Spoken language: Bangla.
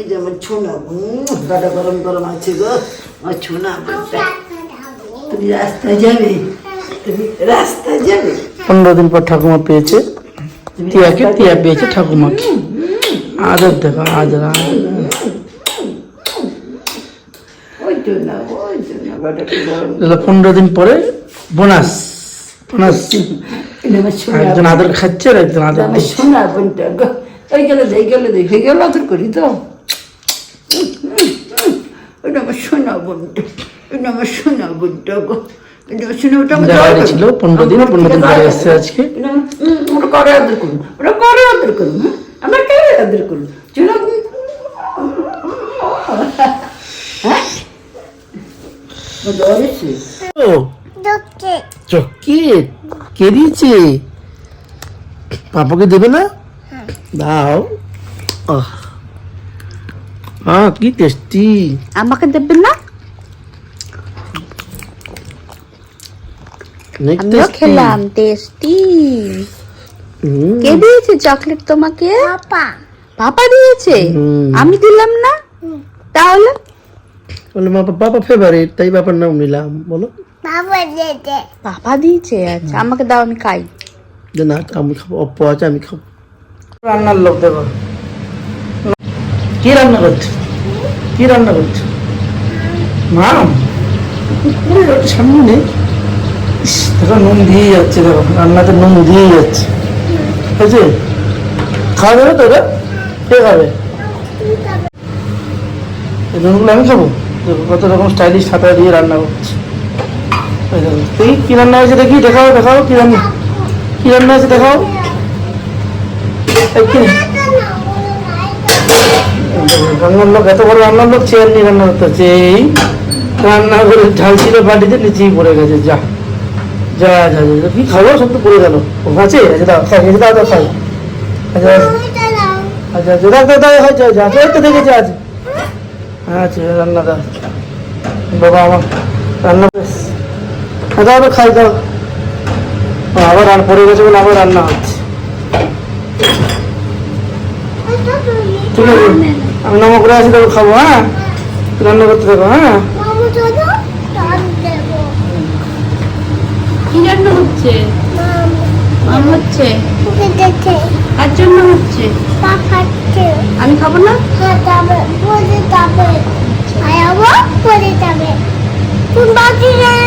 এই যে আমার ছোনা গাটা গরম গরম আছে গো। আমার ছোনা। তুমি রাস্তায় যাবে? তুমি রাস্তায় যাবে? পনেরো দিন পর ঠাকুমা পেয়েছে। টিয়াকে টিয়া পেয়েছে ঠাকুমাকে। আদর দেখো আদর। ওই ওই পনেরো দিন পরে বোনাস বোনাস। একজন আদর খাচ্ছে আর একজন আদর সোনা বোনটা এই গেলে গেলে দেখে গেল আদর করি তো। ওটা আমার সোনা বোনটা ওটা আমার সোনা বোনটা গো। এটা আমার সোনা ওটা আমার যা বাইরে দরকার। ছিল, 15 দিন, 15 দিন পরে এসেছে আজকে। এটা আমার- হুম, ওটা করে আদর করুন ওটা করে আদর করুন হ্যাঁ? আমার আদর করুন। চলো হ্যাঁ ও। ধরেছে ও চকিলেট কে দিয়েছে? পাপাকে দেবে না? দাও। আহ। আহ কি টেস্টি আমাকে দেবেন না আমিও খেলাম টেস্টি কে দিয়েছে চকলেট তোমাকে পাপা পাপা দিয়েছে আমি দিলাম না তাহলে বলে মা বাবা ফেভারিট তাই বাবার নাম নিলাম বলো পাপা দিয়েছে আচ্ছা আমাকে দাও আমি খাই না আমি খাব অপ্প আছে আমি খাব রান্নার লোক দেখো কি রান্না করছ? কি রান্না করছ? মাম ওটা সামনে দেখো নুন দিয়ে যাচ্ছে, দেখো, রান্নাতে নুন দিয়ে যাচ্ছে। হয়েছে খাওয়া যাবে তো কে খাবে? এই নুনগুলো আমি খাব? কত রকম স্টাইলিশ হাতা দিয়ে রান্না করছে। দেখো কি রান্না হয়েছে, দেখি, দেখাও দেখাও কি রান্না কি রান্না হয়েছে, দেখাও? রান্নার লোক এত বড় রান্নার লোক চেয়ার নিয়ে রান্না করতে হচ্ছে এই রান্না করে ঝাল ছিল বাটিতে নিচেই পড়ে গেছে যা যা যা যা, কি খাব সব তো পড়ে গেল। আছে আচ্ছা দাও খাই আচ্ছা দাও দাও খাই আচ্ছা আচ্ছা আচ্ছা দাও দাও দাও হয়েছে আচ্ছা তো দেখেছি আজ আচ্ছা। রান্না দাও। বাবা আমার রান্না দাও দাও খাই দাও। আবার রান্না পড়ে গেছে বলে আবার রান্না হচ্ছে। ঠিক আছে আমি নামা করে আসি তবে খাব হ্যাঁ? রান্না করতে থাকো হ্যাঁ? কি রান্না হচ্ছে? হচ্ছে? জন্য হচ্ছে? আমি খাব না? তুমি বাকি দাও দাও দাও